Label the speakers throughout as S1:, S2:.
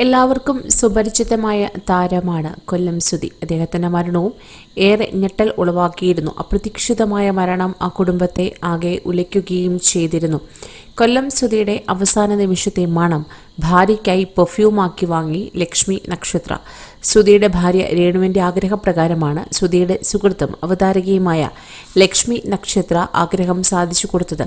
S1: എല്ലാവർക്കും സുപരിചിതമായ താരമാണ് കൊല്ലം സുധി. അദ്ദേഹത്തിന്റെ മരണവും ഏറെ ഞെട്ടൽ ഉളവാക്കിയിരുന്നു. അപ്രതീക്ഷിതമായ മരണം ആ കുടുംബത്തെ ആകെ ഉലയ്ക്കുകയും ചെയ്തിരുന്നു. കൊല്ലം സുധിയുടെ അവസാന നിമിഷത്തെ മണം ഭാര്യയ്ക്കായി പെർഫ്യൂമാക്കി വാങ്ങി ലക്ഷ്മി നക്ഷത്ര. സുധിയുടെ ഭാര്യ രേണുവിന്റെ ആഗ്രഹപ്രകാരമാണ് സുധിയുടെ സുഹൃത്തും അവതാരകയുമായ ലക്ഷ്മി നക്ഷത്ര ആഗ്രഹം സാധിച്ചു കൊടുത്തത്.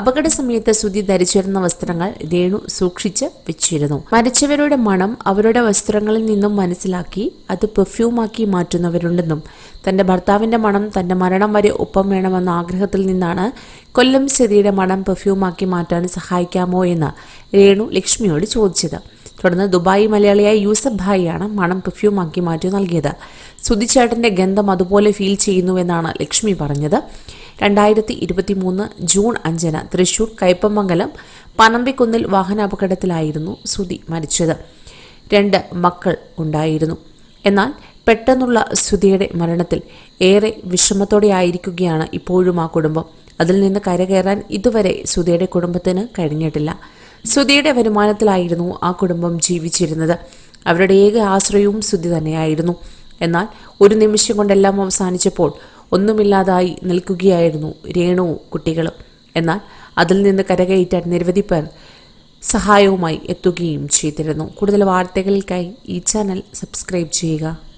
S1: അപകട സമയത്ത് സുധി ധരിച്ചിരുന്ന വസ്ത്രങ്ങൾ രേണു സൂക്ഷിച്ച് വെച്ചിരുന്നു. മരിച്ചവരുടെ മണം അവരുടെ വസ്ത്രങ്ങളിൽ നിന്നും മനസ്സിലാക്കി അത് പെർഫ്യൂമാക്കി മാറ്റുന്നവരുണ്ടെന്നും തന്റെ ഭർത്താവിന്റെ മണം തന്റെ മരണം വരെ ഒപ്പം വേണമെന്ന ആഗ്രഹത്തിൽ നിന്നാണ് കൊല്ലം സ്ഥിതിയുടെ മണം പെർഫ്യൂമാക്കി മാറ്റാൻ സഹായിക്കാമോ എന്ന് രേണു ലക്ഷ്മിയോട് ചോദിച്ചത്. തുടർന്ന് ദുബായി മലയാളിയായ യൂസഫ് ഭായിയാണ് മണം പെർഫ്യൂമാക്കി മാറ്റി നൽകിയത്. സുതിച്ചേട്ടന്റെ ഗന്ധം അതുപോലെ ഫീൽ ചെയ്യുന്നുവെന്നാണ് ലക്ഷ്മി പറഞ്ഞത്. രണ്ടായിരത്തി ഇരുപത്തി മൂന്ന് ജൂൺ അഞ്ചിന് തൃശൂർ കയ്പമംഗലം പനമ്പിക്കുന്നിൽ വാഹനാപകടത്തിലായിരുന്നു സുധി മരിച്ചത്. രണ്ട് മക്കൾ ഉണ്ടായിരുന്നു. എന്നാൽ പെട്ടെന്നുള്ള സുധിയുടെ മരണത്തിൽ ഏറെ വിഷമത്തോടെ ആയിരിക്കുകയാണ് ഇപ്പോഴും ആ കുടുംബം. അതിൽ നിന്ന് കരകയറാൻ ഇതുവരെ സുധിയുടെ കുടുംബത്തിന് കഴിഞ്ഞിട്ടില്ല. സുധിയുടെ വരുമാനത്തിലായിരുന്നു ആ കുടുംബം ജീവിച്ചിരുന്നത്. അവരുടെ ഏക ആശ്രയവും സുധി തന്നെയായിരുന്നു. എന്നാൽ ഒരു നിമിഷം കൊണ്ടെല്ലാം അവസാനിച്ചപ്പോൾ ഒന്നുമില്ലാതായി നിൽക്കുകയായിരുന്നു രേണുവും കുട്ടികളും. എന്നാൽ അതിൽ നിന്ന് കരകയറ്റാൻ നിരവധി പേർ സഹായവുമായി എത്തുകയും ചെയ്തിരുന്നു. കൂടുതൽ വാർത്തകൾക്കായി ഈ ചാനൽ സബ്സ്ക്രൈബ് ചെയ്യുക.